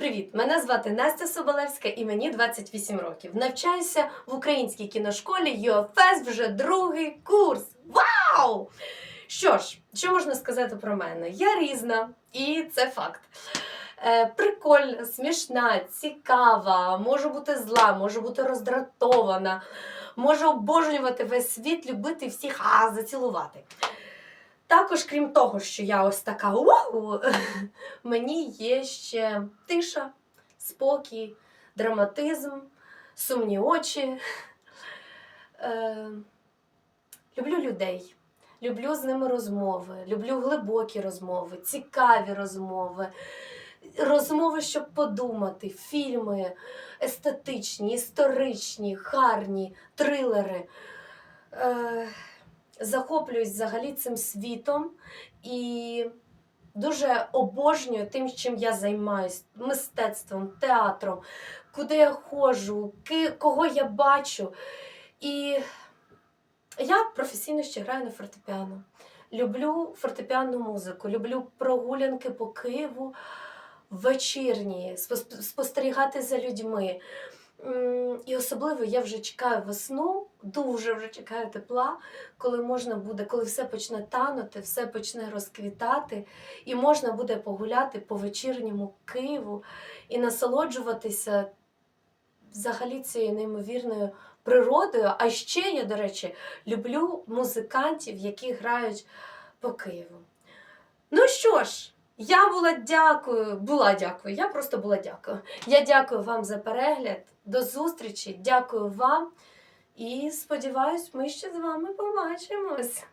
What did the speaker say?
Привіт! Мене звати Настя Соболевська і мені 28 років. Навчаюся в українській кіношколі ЮАФЕС вже другий курс. Вау! Що ж, що можна сказати про мене? Я різна, і це факт. Е, прикольна, смішна, цікава, можу бути зла, можу бути роздратована, можу обожнювати весь світ, любити всіх, а зацілувати. Також, крім того, що я ось така уау, мені є ще тиша, спокій, драматизм, сумні очі. Е, люблю людей, люблю з ними розмови, люблю глибокі розмови, цікаві розмови, розмови, щоб подумати, фільми естетичні, історичні, гарні, трилери. Е, захоплююсь взагалі цим світом і дуже обожнюю тим, чим я займаюсь, мистецтвом, театром, куди я ходжу, кого я бачу. І я професійно ще граю на фортепіано. Люблю фортепіанну музику, люблю прогулянки по Києву вечірні, спос- спостерігати за людьми. І особливо я вже чекаю весну, дуже вже чекаю тепла, коли можна буде, коли все почне танути, все почне розквітати, і можна буде погуляти по вечірньому Києву і насолоджуватися взагалі цією неймовірною природою. А ще я, до речі, люблю музикантів, які грають по Києву. Ну що ж, я була дякую, була дякую, я просто була дякую. Я дякую вам за перегляд. До зустрічі, дякую вам. І сподіваюсь, ми ще з вами побачимось.